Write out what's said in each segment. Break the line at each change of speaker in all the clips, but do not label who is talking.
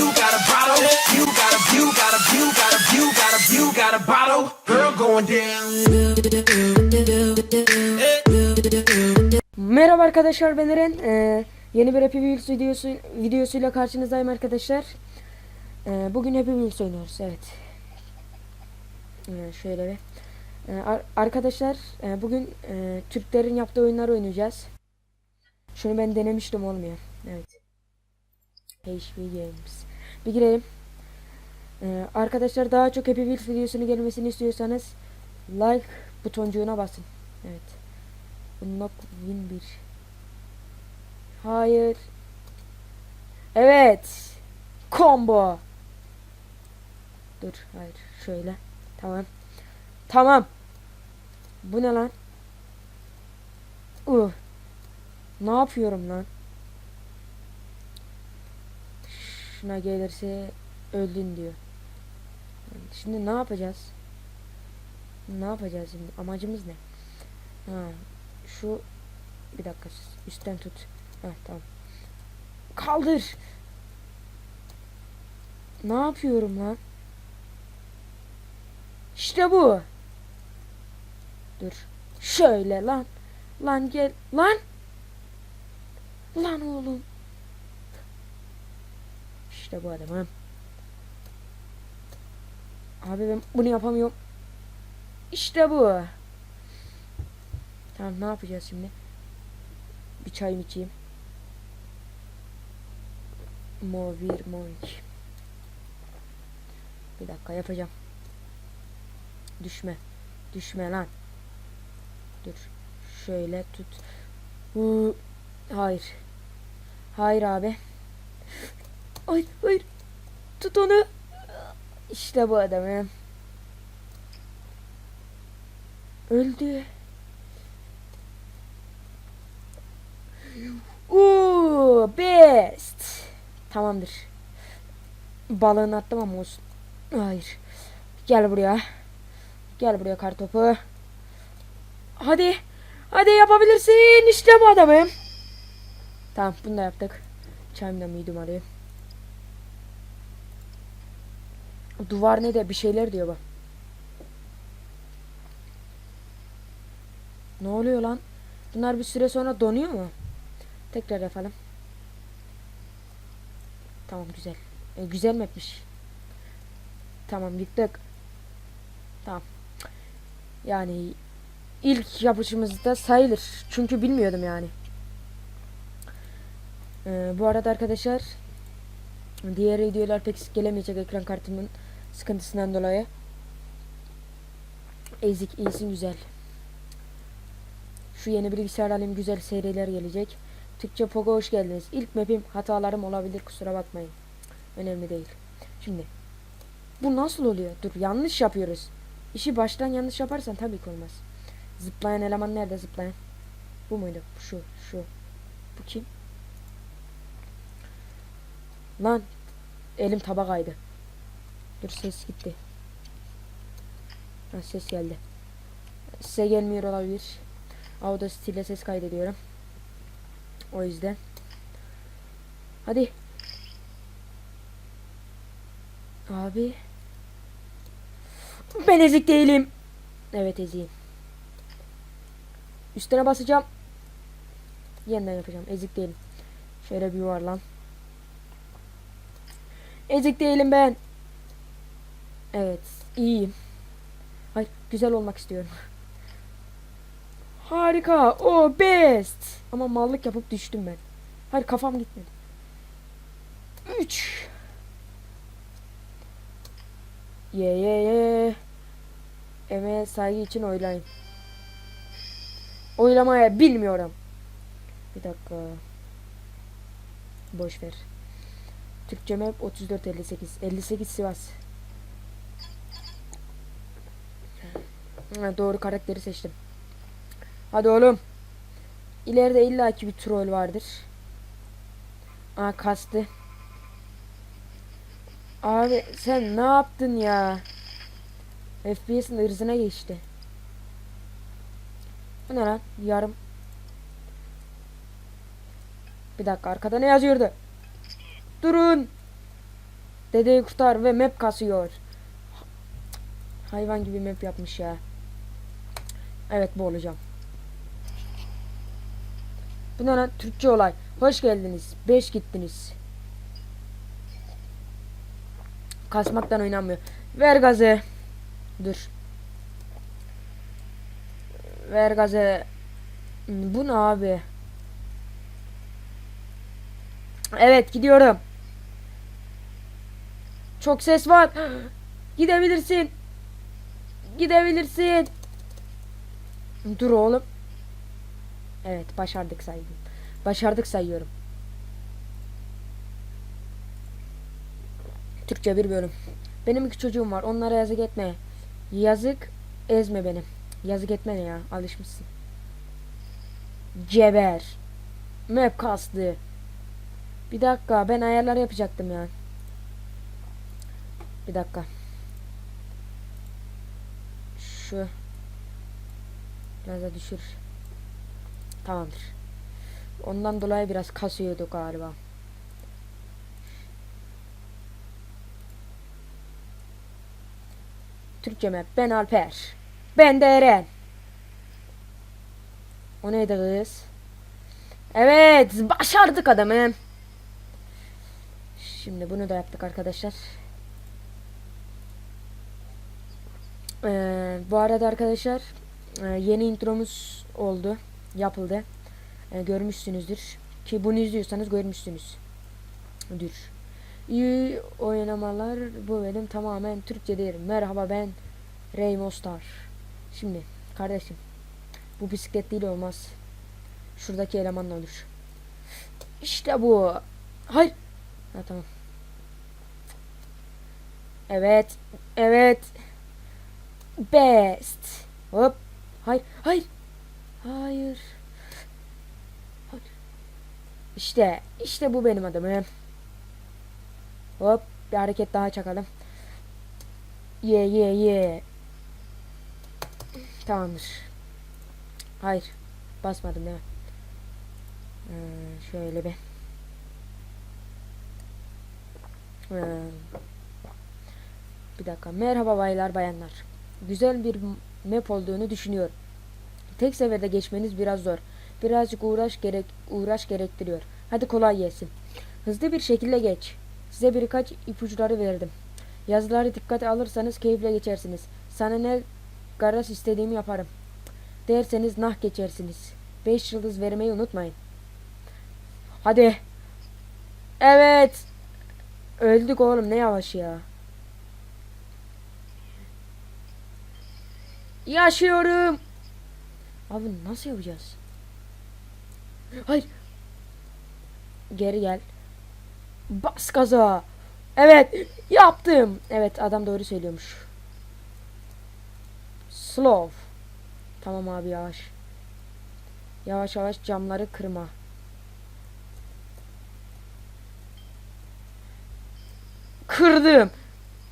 you got a bottle. You got a, you got a, you got a, you got a, you got a bottle. Girl going down.
Merhaba arkadaşlar ben Eren. Ee, yeni bir Happy Wheels videosu, videosuyla karşınızdayım arkadaşlar. Ee, bugün Happy Wheels oynuyoruz evet. Ee, şöyle bir. Ee, ar- arkadaşlar e, bugün e, Türklerin yaptığı oyunları oynayacağız. Şunu ben denemiştim olmuyor. Evet. HP Games. Bir girelim. Ee, arkadaşlar daha çok Happy Wheels videosunu gelmesini istiyorsanız like butoncuğuna basın. Evet. Unlock win 1. Hayır. Evet. Combo. Dur hayır şöyle. Tamam. Tamam. Bu ne lan? Uh. Ne yapıyorum lan? Şuna gelirse öldün diyor. Şimdi ne yapacağız? Ne yapacağız şimdi? Amacımız ne? Ha, şu bir dakika üstten tut. Heh, tamam. Kaldır. Ne yapıyorum lan? İşte bu. Dur. Şöyle lan. Lan gel. Lan. Lan oğlum. İşte bu adam ha. Abi ben bunu yapamıyorum. İşte bu. Tamam ne yapacağız şimdi? Bir çay mı içeyim? Mo 1, Mo 2. Bir dakika yapacağım. Düşme. Düşme lan. Dur. Şöyle tut. Hayır. Hayır abi. Hayır, hayır. Tut onu. İşte bu adam. Öldü. Uuu best. Tamamdır. Balığını attım ama olsun. Hayır. Gel buraya. Gel buraya kartopu. Hadi. Hadi yapabilirsin. İşte bu adamım. Tamam bunu da yaptık. Çayımdan midem alayım. Duvar ne de bir şeyler diyor bak. Ne oluyor lan? Bunlar bir süre sonra donuyor mu? Tekrar yapalım. Tamam güzel. E, güzel mapmiş. Tamam yıktık. Tamam. Yani ilk yapışımızda sayılır. Çünkü bilmiyordum yani. Ee, bu arada arkadaşlar diğer videolar pek gelemeyecek ekran kartımın sıkıntısından dolayı. Ezik iyisin güzel. Şu yeni bilgisayar alayım güzel seriler gelecek. Türkçe Pogo hoş geldiniz. İlk map'im hatalarım olabilir kusura bakmayın. Önemli değil. Şimdi bu nasıl oluyor? Dur yanlış yapıyoruz. İşi baştan yanlış yaparsan tabii ki olmaz. Zıplayan eleman nerede zıplayan? Bu muydu? Şu, şu. Bu kim? Lan elim tabak kaydı. Dur ses gitti. Ha, ses geldi. Size gelmiyor olabilir. Audacity ile ses kaydediyorum. O yüzden. Hadi. Abi. Ben ezik değilim. Evet eziyim. Üstüne basacağım. Yeniden yapacağım. Ezik değilim. Şöyle bir yuvarlan. Ezik değilim ben. Evet. iyiyim. Hayır. Güzel olmak istiyorum. Harika. O best. Ama mallık yapıp düştüm ben. Hayır kafam gitmedi. 3 Ye ye ye. Emeğe saygı için oylayın. Oylamaya bilmiyorum. Bir dakika. Boş ver. Türkçe map 34 58. 58 Sivas. Doğru karakteri seçtim. Hadi oğlum. İleride illaki bir troll vardır. Aa kastı. Abi sen ne yaptın ya? FPS'in ırzına geçti. Bu ne lan? Yarım. Bir dakika arkada ne yazıyordu? Durun. Dedeyi kurtar ve map kasıyor. Hayvan gibi map yapmış ya. Evet bu olacağım. Bu ne? Türkçe olay. Hoş geldiniz. 5 gittiniz. Kasmaktan oynanmıyor. Ver gazı. Dur. Ver gazı. Bu ne abi? Evet gidiyorum. Çok ses var. Gidebilirsin. Gidebilirsin. Dur oğlum. Evet başardık saydım. Başardık sayıyorum. Türkçe bir bölüm. Benim iki çocuğum var. Onlara yazık etme. Yazık ezme benim. Yazık etme ya? Alışmışsın. Ceber. Map kastı. Bir dakika ben ayarlar yapacaktım ya. Bir dakika. Şu. Biraz da düşür. Tamamdır. Ondan dolayı biraz kasıyordu galiba. Türkçe map. Ben Alper. Ben de Eren. O neydi kız? Evet. Başardık adamı. Şimdi bunu da yaptık arkadaşlar. Ee, bu arada arkadaşlar e, yeni intromuz oldu. Yapıldı. E, görmüşsünüzdür. Ki bunu izliyorsanız görmüşsünüz. Dür. İyi oynamalar bu benim tamamen Türkçe değilim. Merhaba ben Reymo Star. Şimdi kardeşim bu bisiklet değil olmaz. Şuradaki elemanla olur. İşte bu. Hayır. Ha tamam. Evet. Evet. Best. Hop. Hayır. Hayır. Hayır. İşte. işte bu benim adamım. Hop. Bir hareket daha çakalım. Ye ye ye. Tamamdır. Hayır. Basmadım değil mi? Ee, şöyle bir. Ee, bir dakika. Merhaba baylar bayanlar. Güzel bir map olduğunu düşünüyorum. Tek seferde geçmeniz biraz zor. Birazcık uğraş gerek uğraş gerektiriyor. Hadi kolay gelsin. Hızlı bir şekilde geç. Size birkaç ipuçları verdim. Yazıları dikkate alırsanız keyifle geçersiniz. Sana ne garas istediğimi yaparım. Derseniz nah geçersiniz. 5 yıldız vermeyi unutmayın. Hadi. Evet. Öldük oğlum ne yavaş ya. Yaşıyorum. Abi nasıl yapacağız? Hayır. Geri gel. Bas gaza. Evet. Yaptım. Evet adam doğru söylüyormuş. Slow. Tamam abi yavaş. Yavaş yavaş camları kırma. Kırdım.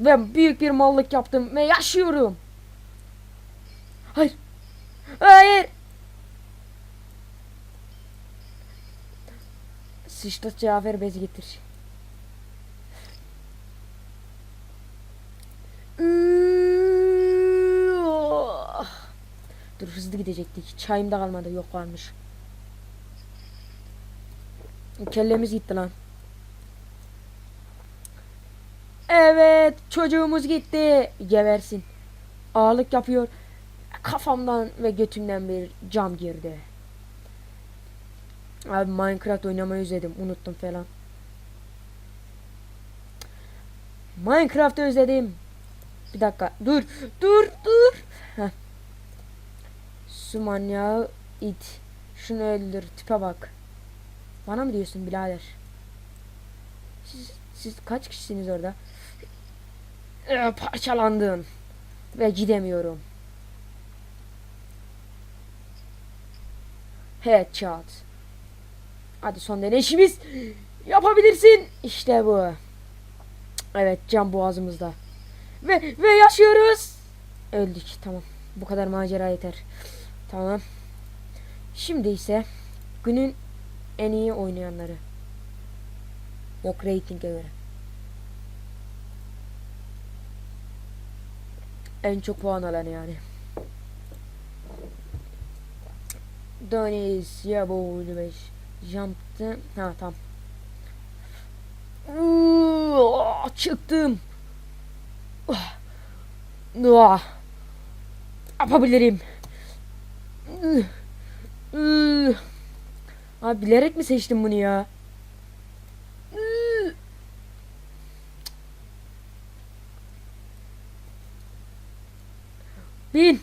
Ve büyük bir mallık yaptım ve yaşıyorum. Hayır. Hayır. Sıçtı Cafer bezi getir. Dur hızlı gidecektik. Çayım da kalmadı. Yok varmış. Kellemiz gitti lan. Evet çocuğumuz gitti. Geversin. Ağırlık yapıyor. Kafamdan ve götümden bir cam girdi. Abi Minecraft oynamayı özledim. Unuttum falan. Minecraft özledim. Bir dakika. Dur. Dur. Dur. Heh. Su manyağı it. Şunu öldür. Tipe bak. Bana mı diyorsun birader? Siz, siz kaç kişisiniz orada? Ee, parçalandım. Ve gidemiyorum. Evet Headshot. Hadi son deneyişimiz. Yapabilirsin. İşte bu. Evet can boğazımızda. Ve, ve yaşıyoruz. Öldük tamam. Bu kadar macera yeter. Tamam. Şimdi ise günün en iyi oynayanları. Yok reytinge göre. En çok puan alan yani. Deniz ya bu 55. Jump'tı. Ha tamam. Uuu, çıktım. Ah. Ah. Yapabilirim. Ih. Ih. Abi bilerek mi seçtim bunu ya? Bin.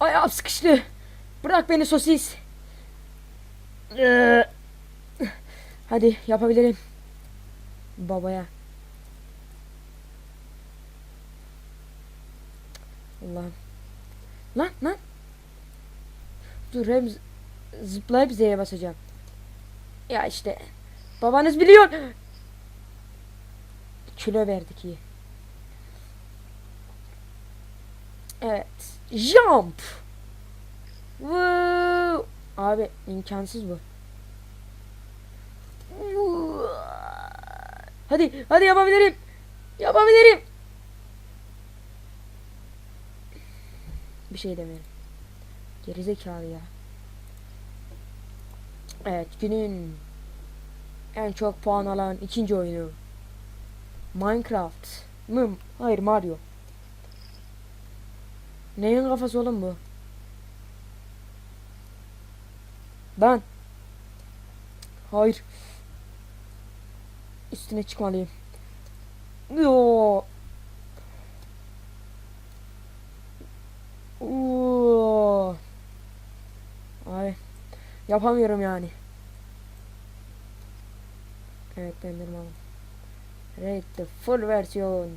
Ayağım sıkıştı. Bırak beni sosis. Ee, Hadi yapabilirim. Babaya. Allah'ım. Lan lan. Dur hem zıplayıp Z'ye basacağım. Ya işte. Babanız biliyor. Kilo verdik iyi. Evet. Jump. Woo. Abi imkansız bu. Hadi hadi yapabilirim. Yapabilirim. Bir şey demiyorum. Gerizekalı ya. Evet günün en çok puan alan ikinci oyunu. Minecraft mı? Hayır Mario. Neyin kafası oğlum bu? Ben. Hayır. Üstüne çıkmalıyım. Yo. Oo. Ay. Yapamıyorum yani. Evet Enderman. Red the full versiyon.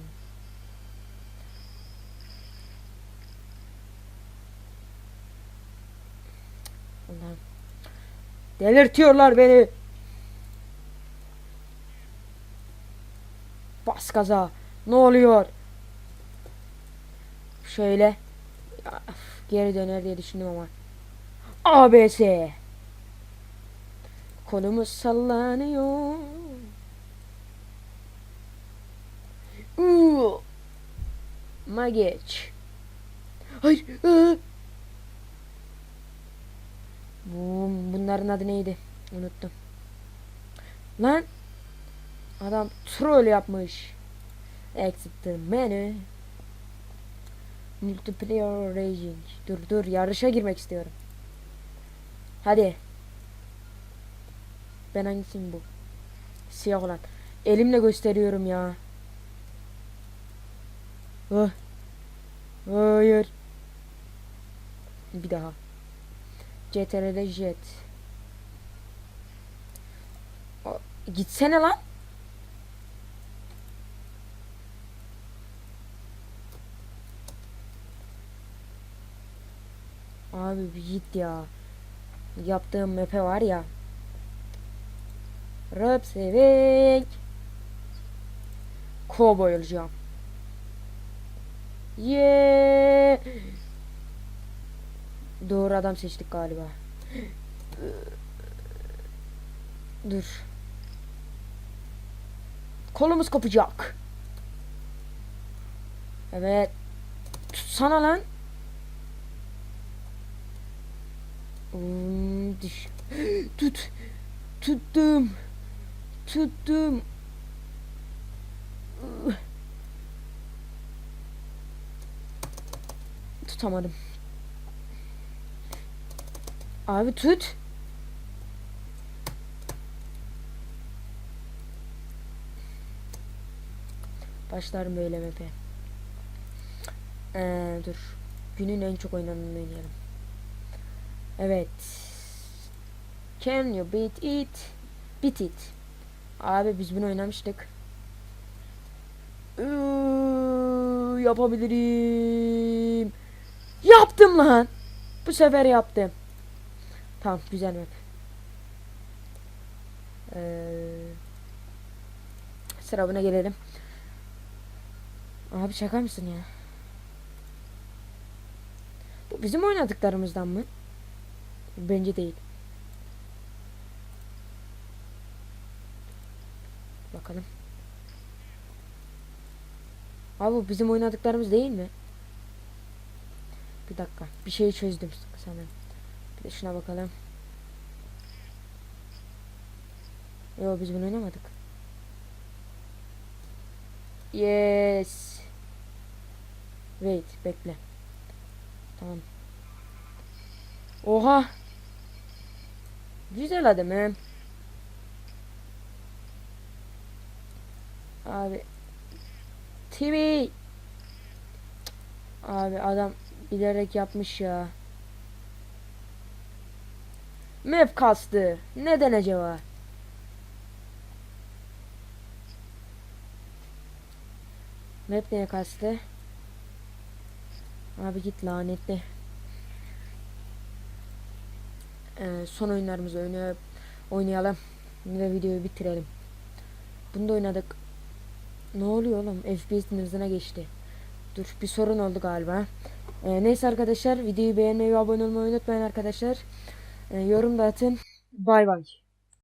Allah'ım. Delirtiyorlar beni. Bas gaza. Ne oluyor? Şöyle. Geri döner diye düşündüm ama. ABS. Kolumuz sallanıyor. Uuu. Ma geç. Hayır. ıı. Bu, bunların adı neydi? Unuttum. Lan. Adam troll yapmış. Exit the menu. Multiplayer raging. Dur dur yarışa girmek istiyorum. Hadi. Ben hangisiyim bu? Siyah olan. Elimle gösteriyorum ya. Ah. Hayır. Bir daha. CTRL jet. O- Gitsene lan. Abi bir git ya. Yaptığım map'e var ya. Rap sevek. Cowboy olacağım. Yeah. Doğru adam seçtik galiba. Dur. Kolumuz kopacak. Evet. Tutsana lan. Hmm. Tut. Tuttum. Tuttum. Tutamadım. Abi tut. Başlarım böyle map'e. Ee, dur. Günün en çok oynananını oynayalım. Evet. Can you beat it? Beat it. Abi biz bunu oynamıştık. Iıı, yapabilirim. Yaptım lan. Bu sefer yaptım. Tamam güzel map. Ee, sıra buna gelelim. Abi şaka mısın ya? Bu bizim oynadıklarımızdan mı? Bence değil. Bakalım. Abi bu bizim oynadıklarımız değil mi? Bir dakika. Bir şeyi çözdüm sanırım. Bir de şuna bakalım. Yo biz bunu oynamadık. Yes. Wait, bekle. Tamam. Oha. Güzel adam he. Abi. TV. Abi adam bilerek yapmış ya. Map kastı. Neden acaba? Map neye kastı? Abi git lanetli. Ee, son oyunlarımızı oynayıp oynayalım ve videoyu bitirelim. Bunu da oynadık. Ne oluyor oğlum? FPS hızına geçti. Dur bir sorun oldu galiba. Ee, neyse arkadaşlar videoyu beğenmeyi ve abone olmayı unutmayın arkadaşlar. Ee, yorum da atın. Bay bay.